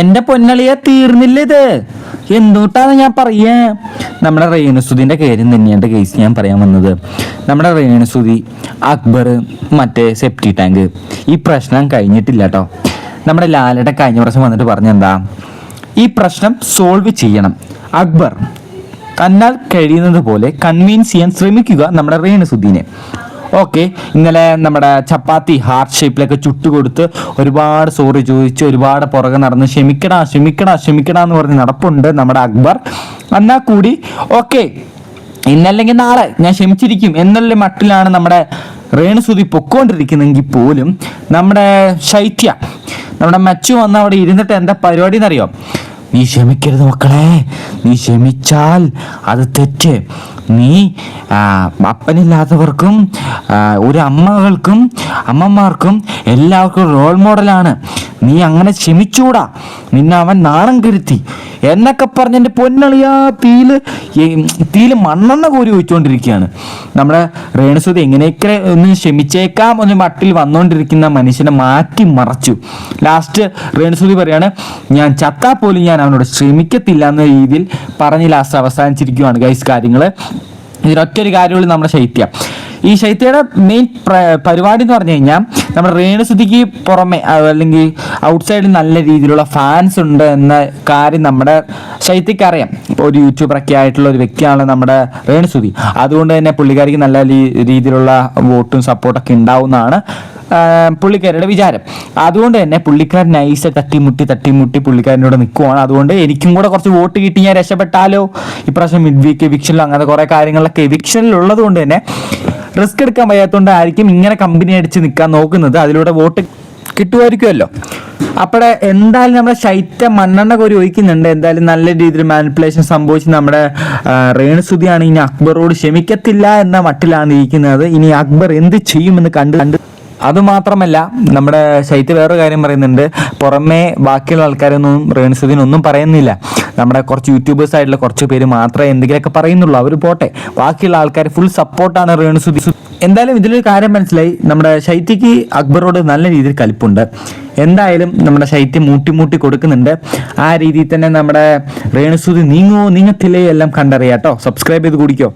എന്റെ പൊന്നളിയെ തീർന്നില്ല ഇത് എന്തുകൊണ്ടാണ് ഞാൻ പറയാ? നമ്മുടെ റേണുസുദിന്റെ കാര്യം തന്നെയാണ് കേസ് ഞാൻ പറയാൻ വന്നത്. നമ്മുടെ റേണുസുതി അക്ബർ മറ്റേ സെപ്റ്റി ടാങ്ക് ഈ പ്രശ്നം കഴിഞ്ഞിട്ടില്ല കേട്ടോ നമ്മുടെ ലാലയുടെ കഴിഞ്ഞ പ്രാവശ്യം വന്നിട്ട് പറഞ്ഞെന്താ ഈ പ്രശ്നം സോൾവ് ചെയ്യണം. അക്ബർ തന്നാൽ കഴിയുന്നത് പോലെ കൺവീൻസ് ചെയ്യാൻ ശ്രമിക്കുക നമ്മുടെ റേണുസുദ്ദീനെ ഓക്കെ ഇന്നലെ നമ്മുടെ ചപ്പാത്തി ഹാർട്ട് ഷേപ്പിലൊക്കെ ചുട്ടുകൊടുത്ത് ഒരുപാട് സോറി ചോദിച്ച് ഒരുപാട് പുറകെ നടന്ന് ക്ഷമിക്കടാ ക്ഷമിക്കടാ ക്ഷമിക്കടാ എന്ന് പറഞ്ഞ് നടപ്പുണ്ട് നമ്മുടെ അക്ബർ. എന്നാൽ കൂടി. ഓക്കെ ഇന്നല്ലെങ്കിൽ നാളെ ഞാൻ ക്ഷമിച്ചിരിക്കും. എന്നുള്ള മട്ടിലാണ് നമ്മുടെ രേണുസുതി പൊക്കോണ്ടിരിക്കുന്നെങ്കിൽ പോലും നമ്മുടെ ശൈത്യ നമ്മുടെ മച്ചു വന്ന് അവിടെ ഇരുന്നിട്ട് എന്താ പരിപാടി എന്നറിയോ? നീ ക്ഷമിക്കരുത് മക്കളെ. നീ ക്ഷമിച്ചാൽ അത് തെറ്റ്. നീ അപ്പനില്ലാത്തവർക്കും ഒരു അമ്മകൾക്കും അമ്മമാർക്കും എല്ലാവർക്കും റോൾ മോഡലാണ് നീ അങ്ങനെ ക്ഷമിച്ചൂടാ നിന്നെ അവൻ നാണം കരുത്തി എന്നൊക്കെ പറഞ്ഞ് എന്റെ പൊന്നളിയാ തീൽ തീയിൽ മണ്ണെണ്ണ കോരി ഒഴിച്ചുകൊണ്ടിരിക്കുകയാണ് നമ്മുടെ രേണുസുതി എങ്ങനെയൊക്കെ ഒന്ന് ക്ഷമിച്ചേക്കാം ഒന്ന് മട്ടിൽ വന്നുകൊണ്ടിരിക്കുന്ന മനുഷ്യനെ മാറ്റി മറച്ചു. ലാസ്റ്റ് രേണുസുതി പറയാണ് ഞാൻ ചത്താ പോലും ഞാൻ അവനോട് ശ്രമിക്കത്തില്ല എന്ന രീതിയിൽ പറഞ്ഞ് ലാസ്റ്റ് അവസാനിച്ചിരിക്കുകയാണ് ഗൈസ് കാര്യങ്ങൾ ഒരു കാര്യമുള്ളൂ നമ്മുടെ ശൈത്യ. ഈ ശൈത്യയുടെ മെയിൻ പരിപാടി എന്ന് പറഞ്ഞു കഴിഞ്ഞാൽ നമ്മുടെ രേണുസുതിക്ക് പുറമെ അല്ലെങ്കിൽ ഔട്ട്സൈഡിൽ നല്ല രീതിയിലുള്ള ഫാൻസ് ഉണ്ട് എന്ന കാര്യം നമ്മുടെ ശൈത്യക്ക് അറിയാം. ഇപ്പോൾ ഒരു യൂട്യൂബറൊക്കെ ആയിട്ടുള്ള ഒരു വ്യക്തിയാണ് നമ്മുടെ രേണുസുതി അതുകൊണ്ട് തന്നെ പുള്ളിക്കാരിക്ക് നല്ല രീതിയിലുള്ള വോട്ടും സപ്പോർട്ടൊക്കെ ഉണ്ടാവുന്നതാണ്. പുള്ളിക്കാരുടെ വിചാരം. അതുകൊണ്ട് തന്നെ പുള്ളിക്കാരൻ നൈസ് തട്ടിമുട്ടി തട്ടിമുട്ടി പുള്ളിക്കാരനോട് നിൽക്കുവാണ് അതുകൊണ്ട് എനിക്കും കൂടെ കുറച്ച് വോട്ട് കിട്ടി ഞാൻ രക്ഷപ്പെട്ടാലോ? ഇപ്രാവശ്യം മിഡ് വീക്ക് എവിക്ഷനിലും അങ്ങനത്തെ കുറേ കാര്യങ്ങളൊക്കെ എവിക്ഷനിൽ ഉള്ളത് കൊണ്ട് തന്നെ റിസ്ക് എടുക്കാൻ വയ്യാത്തതുകൊണ്ടായിരിക്കും ഇങ്ങനെ കമ്പനി അടിച്ച് നിൽക്കാൻ നോക്കുന്നത്. അതിലൂടെ വോട്ട് കിട്ടുമായിരിക്കുമല്ലോ. അപ്പോൾ എന്തായാലും നമ്മുടെ ശൈത്യ മണ്ണെണ്ണ കോരി ഒഴിക്കുന്നുണ്ട്. എന്തായാലും നല്ല രീതിയിൽ മാനിപ്പുലേഷൻ സംഭവിച്ച് നമ്മുടെ റേണുസുതിയാണ് ഇനി അക്ബറോട് ക്ഷമിക്കത്തില്ല എന്ന മട്ടിലാണ് ഇരിക്കുന്നത്. ഇനി അക്ബർ എന്ത് ചെയ്യുമെന്ന് കണ്ട് കണ്ട് അതുമാത്രമല്ല നമ്മുടെ ശൈത്യ വേറൊരു കാര്യം പറയുന്നുണ്ട്. പുറമേ ബാക്കിയുള്ള ആൾക്കാരൊന്നും റേണുസുദ്ദീനൊന്നും പറയുന്നില്ല. നമ്മുടെ കുറച്ച് യൂട്യൂബേഴ്സ് ആയിട്ടുള്ള കുറച്ച് പേര് മാത്രമേ എന്തെങ്കിലുമൊക്കെ പറയുന്നുള്ളൂ. അവർ പോട്ടെ. ബാക്കിയുള്ള ആൾക്കാർ ഫുൾ സപ്പോർട്ടാണ് റേണുസുദ്ദി എന്തായാലും ഇതിലൊരു കാര്യം മനസ്സിലായി. നമ്മുടെ ശൈത്യക്ക് അക്ബറോട് നല്ല രീതിയിൽ കലിപ്പുണ്ട്. എന്തായാലും നമ്മുടെ ശൈത്യം മൂട്ടി മൂട്ടി കൊടുക്കുന്നുണ്ട്. ആ രീതിയിൽ തന്നെ നമ്മുടെ രേണുസുതി നീങ്ങുമോ നീങ്ങത്തില്ലേ എല്ലാം കണ്ടറിയാട്ടോ സബ്സ്ക്രൈബ് ചെയ്ത് കുടിക്കോ.